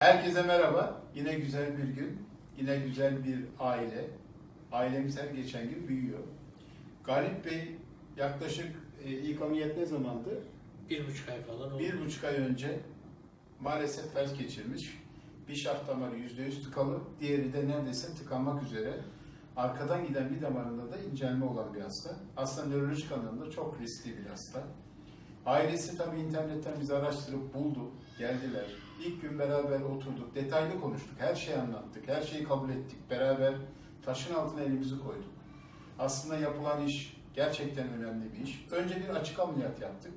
Herkese merhaba. Yine güzel bir gün. Yine güzel bir aile. Ailemiz her geçen gün büyüyor. Galip Bey yaklaşık e, ilk ameliyat ne zamandı? Bir buçuk ay falan oldu. Bir buçuk ay önce maalesef felç geçirmiş. Bir şaft damarı yüzde yüz tıkalı, diğeri de neredeyse tıkanmak üzere. Arkadan giden bir damarında da incelme olan bir hasta. Aslında nörolojik anlamda çok riskli bir hasta. Ailesi tabii internetten bizi araştırıp buldu, geldiler. İlk gün beraber oturduk, detaylı konuştuk, her şeyi anlattık, her şeyi kabul ettik. Beraber taşın altına elimizi koyduk. Aslında yapılan iş gerçekten önemli bir iş. Önce bir açık ameliyat yaptık.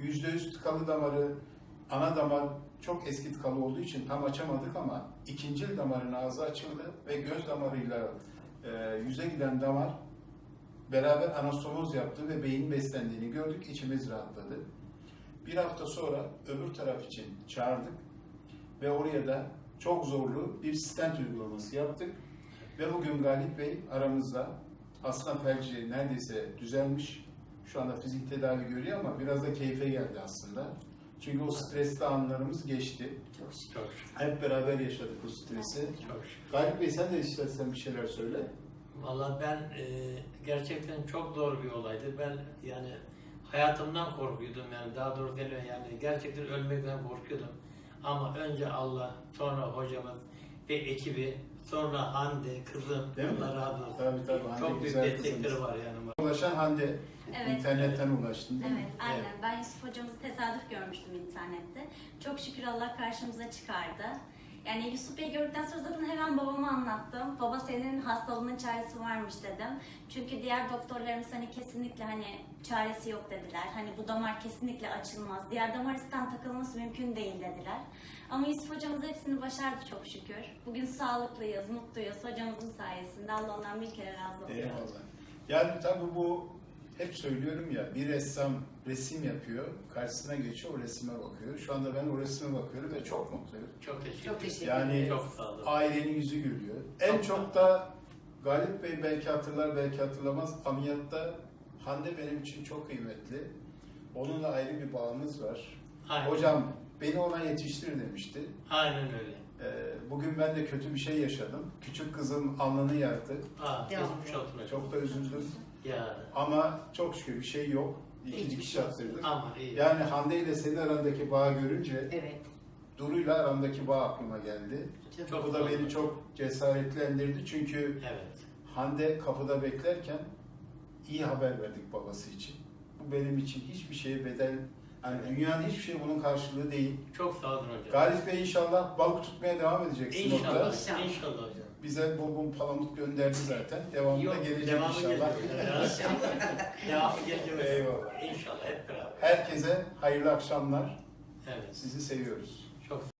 %100 tıkalı damarı, ana damar çok eski tıkalı olduğu için tam açamadık ama ikinci damarın ağzı açıldı ve göz damarıyla e, yüze giden damar beraber anastomoz yaptı ve beyin beslendiğini gördük, içimiz rahatladı. Bir hafta sonra öbür taraf için çağırdık ve oraya da çok zorlu bir stent uygulaması yaptık. Ve bugün Galip Bey aramızda aslında felci neredeyse düzelmiş. Şu anda fizik tedavi görüyor ama biraz da keyfe geldi aslında. Çünkü o stresli anlarımız geçti. Çok şükür. Hep beraber yaşadık o stresi. Çok şükür. Galip Bey sen de istersen bir şeyler söyle. Valla ben e, gerçekten çok zor bir olaydı. Ben yani hayatımdan korkuyordum yani daha doğru değil yani gerçekten ölmekten korkuyordum. Ama önce Allah, sonra hocamız ve ekibi, sonra Hande, kızım, Değil mi? Allah razı olsun. Tabii tabii. Hande çok büyük güzel destekleri kızımız. var yani. Ulaşan Hande, Evet. internetten ulaştın değil mi? Evet, aynen. Ben Yusuf hocamızı tesadüf görmüştüm internette. Çok şükür Allah karşımıza çıkardı. Yani Yusuf Bey gördükten sonra zaten hemen babama anlattım. Baba senin hastalığının çaresi varmış dedim. Çünkü diğer doktorlarımız hani kesinlikle hani çaresi yok dediler. Hani bu damar kesinlikle açılmaz. Diğer damar isten takılması mümkün değil dediler. Ama Yusuf hocamız hepsini başardı çok şükür. Bugün sağlıklıyız, mutluyuz. Hocamızın sayesinde. Allah ondan bir kere razı olsun. Eyvallah. Yani tabii bu hep söylüyorum ya bir ressam resim yapıyor, karşısına geçiyor o resime bakıyor. Şu anda ben o resime bakıyorum ve çok mutluyum. Çok teşekkür Çok ederim. teşekkür Yani Çok sağ olun. ailenin yüzü gülüyor. En Çok çok da Galip Bey belki hatırlar belki hatırlamaz ameliyatta Hande benim için çok kıymetli. Onunla ayrı bir bağımız var. Aynen. Hocam beni ona yetiştir demişti. Aynen öyle. Ee, Bugün ben de kötü bir şey yaşadım. Küçük kızım alnını yardı. Aa, hocam. Çok da üzüldüm. Ya, Ama çok şükür bir şey yok. İki Hiçbir dikiş şey attırdık. ama iyi. Yani Hande ile senin arandaki bağı görünce Evet. Duru'yla arandaki bağ aklıma geldi. Çok Bu da beni çok cesaretlendirdi çünkü Evet. Hande kapıda beklerken iyi haber verdik babası için. Bu benim için hiçbir şeye bedel, hani dünyanın hiçbir şey bunun karşılığı değil. Çok sağ olun hocam. Galip Bey inşallah balık tutmaya devam edeceksin orada. İnşallah. İnşallah. İnşallah hocam. Bize bol bol palamut gönderdi zaten. Devamı da gelecek devamı inşallah. gelecek. devamı gelecek. hocam. Eyvallah. İnşallah hep beraber. Herkese hayırlı akşamlar. Evet. Sizi seviyoruz. Çok